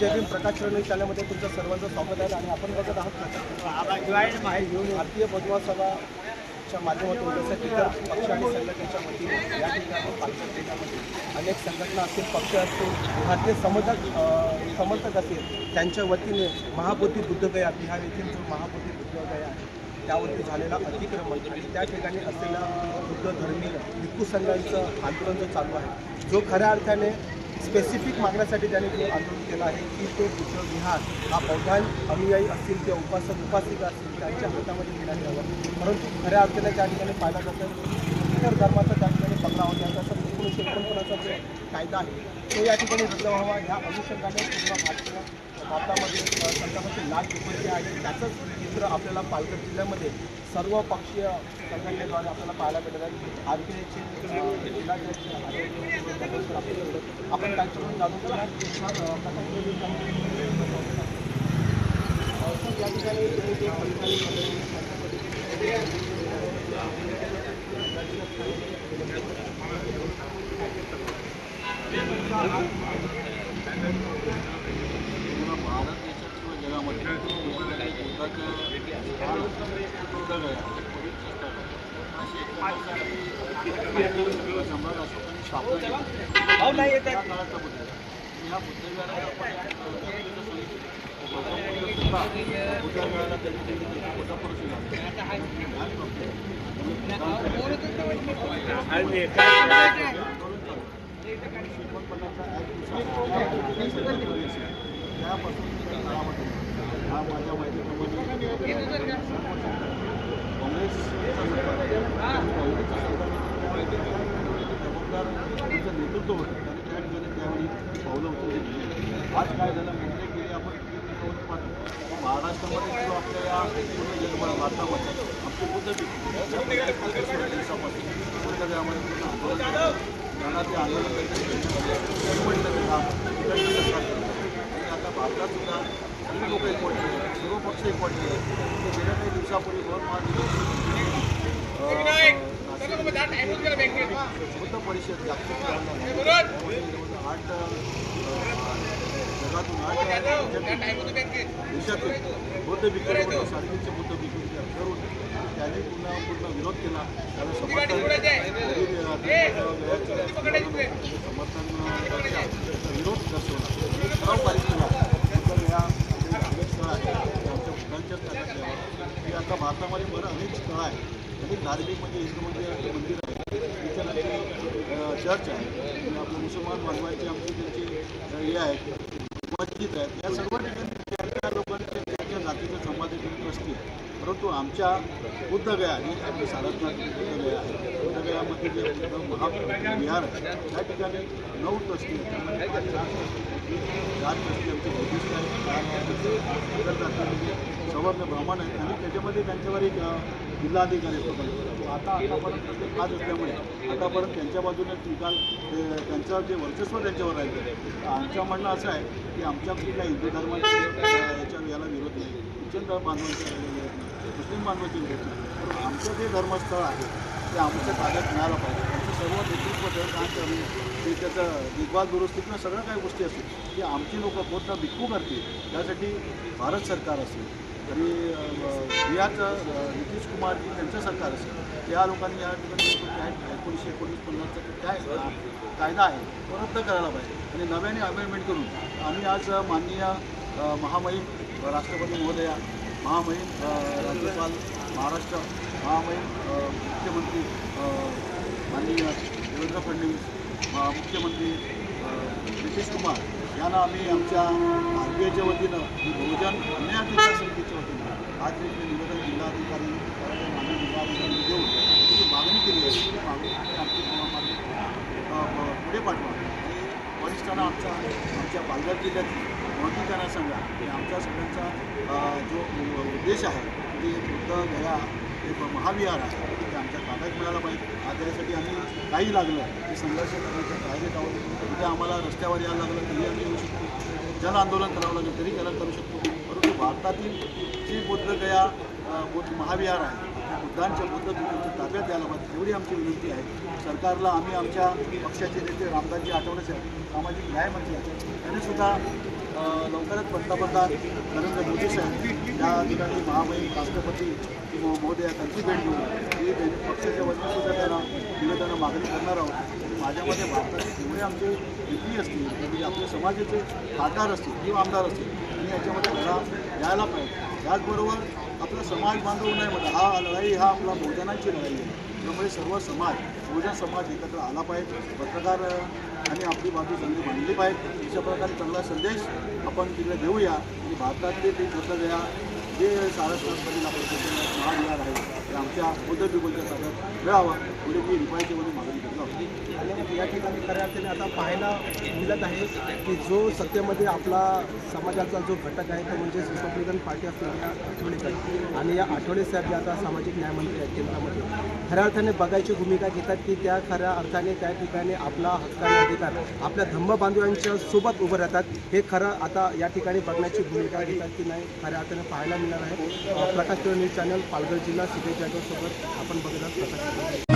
जय भीम प्रकाश रणवी चॅनलमध्ये तुमचं सर्वांचं स्वागत आहे आणि आपण बघत आहोत भारतीय बदवा सभाच्या माध्यमातून जसं की इतर पक्ष आणि संघटनेच्या वतीने या ठिकाणी पालघर जिल्ह्यामध्ये अनेक संघटना असतील पक्ष असतील भारतीय समर्थक समर्थक असतील त्यांच्या वतीने महाबोधी बुद्धगया बिहार येथील जो महाबोधी बुद्धगया आहे त्यावरती झालेला अतिक्रमण आणि त्या ठिकाणी असलेला बुद्ध धर्मीय भिक्खू संघांचं आंदोलन जो चालू आहे जो खऱ्या अर्थाने स्पेसिफिक मागण्यासाठी त्यांनी ते आंदोलन केलं आहे की तो विहार हा बौद्धान अनुयायी असतील किंवा उपासक उपासिका असतील त्यांच्या हातामध्ये घेण्यात यावं. परंतु खऱ्या अर्थाने त्या ठिकाणी पाहिला जातं इतर धर्माचा त्या ठिकाणी पकडा होता जसं एकोणीसशे एकोणपन्नासचा जो कायदा आहे तो या ठिकाणी रद्द व्हावा. ह्या अनुषंगाने किंवा भारतीय भारतामध्ये अ, संघामध्ये लाल आहे. त्याचंच चित्र आपल्याला पालघर जिल्ह्यामध्ये सर्व पक्षीय संघटनेद्वारे आपल्याला पाहायला भेटत आहे आर पी जिल्हाध्यक्ष आपण त्यांच्याकडून जाणून सर, या ठिकाणी त्यापासून हा माझ्या माहितीप्रमाणे. त्यांचं नेतृत्व होतं. आणि त्या ठिकाणी त्यावेळी ती पावलं उचलली आज काय झालं म्हणजे गेले आपण महाराष्ट्रामध्ये किंवा आपल्या या पूर्ण जगभर भारतामध्ये आमची बुद्ध त्यांना ते आंदोलन आणि आता भारतात सुद्धा सगळे लोक एकवट केले सर्व पक्ष एकवट केले गेल्या काही दिवसापूर्वी दोन बुद्ध परिषद जागतिक आठ जगातून आठ देशातून बौद्ध भिक्खू सारखीचे बुद्ध अक्षर होते त्यांनी पुन्हा पूर्ण विरोध केला. त्याला समर्थन समर्थन विरोध दर्शवला. ठराव पारित केला स्थळ आहे. आमच्या आता भारतामध्ये बरं अनेक स्थळं अनेक धार्मिक म्हणजे हिंदूमध्ये म्हणजे मंदिर आहे. इतर चर्च आहे. आणि आपले मुसलमान बांधवांची आमची त्यांची हे आहेत. मस्जिद आहेत या सर्व ठिकाणी त्या त्या लोकांच्या त्यांच्या जातीच्या संवाद केंद्र असतील परंतु आमच्या बुद्धगया ही आपली सारनाथ बुद्धगया आहे. बुद्धगयामध्ये जे महाविहार आहे त्या ठिकाणी नऊ ट्रस्टी आहेत. चार ट्रस्टी आमचे बुद्धिस्ट आहेत. चार ट्रस्टी जातीमध्ये म्हणजे सवर्ण ब्राह्मण आहेत. आणि त्याच्यामध्ये त्यांच्यावर एक जिल्हाधिकारी असतो आता आतापर्यंत आज पाच असल्यामुळे आतापर्यंत त्यांच्या बाजूने निकाल त्यांचं जे वर्चस्व त्यांच्यावर राहिलं तर आमचं म्हणणं असं आहे की आमच्या कुठल्या हिंदू धर्माच्या याच्या याला विरोध नाही. ख्रिश्चन बांधवांचा विरोध नाही. मुस्लिम बांधवांचे विरोध नाही. पण आमचं जे धर्मस्थळ आहे ते आमच्या ताब्यात मिळालं पाहिजे. आमचं सर्व नेतृत्व ठेवून काम करणं ते त्याचं देखभाल दुरुस्ती किंवा सगळ्या काही गोष्टी असतील की आमची लोक पूर्ण भिक्खू करतील त्यासाठी भारत सरकार असेल आणि बिहारचं नितीश कुमारजी त्यांचं सरकार असेल या लोकांनी या ठिकाणी एकोणीसशे एकोणीस पन्नासचा जो काय कायदा आहे तो रद्द करायला पाहिजे. आणि नव्याने अमेंडमेंट करून आम्ही आज माननीय महामहिम राष्ट्रपती महोदया महामहिम राज्यपाल महाराष्ट्र महामहिम मुख्यमंत्री माननीय देवेंद्र फडणवीस मुख्यमंत्री नितीश कुमार यांना आम्ही आमच्या आर बी आयच्या वतीनं बहुजन अन्याय अधिकार समितीच्या वतीनं आज एक निवेदन जिल्हाधिकारी कार्यालय माननीय जिल्हाधिकारी देऊन त्याची मागणी केली आहे. ती मागणी आमची पुढे पाठवा. आणि वरिष्ठांना आमचा आमच्या पालघर जिल्ह्यातील माहिती त्यांना सांगा. की आमच्या सगळ्यांचा जो उद्देश आहे ते वृद्ध गया एक महाविहार आहे ते आमच्या ताब्यात मिळालं पाहिजे. आज यासाठी आम्ही काही लागलं ते संघर्ष करण्याच्या तयारीत आहोत. तिथे आम्हाला रस्त्यावर यायला लागलं तरी आम्ही येऊ शकतो. जन आंदोलन करावं लागलं तरी त्याला करू शकतो. परंतु भारतातील जी बुद्धगया बुद्ध महाविहार आहे त्या बुद्धांच्या बुद्ध ताब्यात यायला पाहिजे एवढी आमची विनंती आहे. सरकारला आम्ही आमच्या पक्षाचे नेते रामदासजी आठवले आहे सामाजिक न्याय मंत्री आहेत. त्यांनीसुद्धा लवकरच पंतप्रधान नरेंद्र मोदी साहेब या ठिकाणी महामहिम राष्ट्रपती किंवा महोदया त्यांची भेट घेऊन मी त्यांनी पक्षाच्या वतीने सुद्धा त्यांना निवेदनं मागणी करणार आहोत. आणि माझ्या मते भारताचे जेवढे आमचे व्यक्ती असतील म्हणजे आपले समाजाचे खासदार असतील किंवा आमदार असतील आणि याच्यामध्ये लढा द्यायला पाहिजे. त्याचबरोबर आपला समाज बांधव नाही म्हणा हा लढाई हा आपला बहुजनांची लढाई आहे. त्यामुळे सर्व समाज बहुजन समाज एकत्र आला पाहिजे. पत्रकार आणि आपली बाजू चांगली मांडली पाहिजे. अशा प्रकारे चांगला संदेश आपण तिकडे देऊया आणि भारतातले ते या जे सारस्वतमध्ये आपण महाविहार आहे ते आमच्या बुद्ध बिगुलच्या ताब्यात मिळावं पुढे मी रिपायची म्हणून मागणी नव्हती आणि या ठिकाणी खऱ्या अर्थाने आता पाहायला मिळत आहे की जो सत्तेमध्ये आपला समाजाचा जो घटक आहे तो म्हणजे रिपब्लिकन पार्टी असलेल्या आठवडेकर आणि या आठवडे साहेब जे आता सामाजिक न्यायमंत्री आहेत केंद्रामध्ये खऱ्या अर्थाने बघायची भूमिका घेतात की त्या खऱ्या अर्थाने त्या ठिकाणी आपला हक्क आणि अधिकार आपल्या धम्म बांधवांच्या सोबत उभं राहतात हे खरं आता या ठिकाणी बघण्याची भूमिका घेतात की नाही खऱ्या अर्थाने पाहायला मिळणार आहे. प्रकाश न्यूज चॅनल पालघर जिल्हा सिद्धेश जाधव सोबत आपण बघत आहात. प्रकाश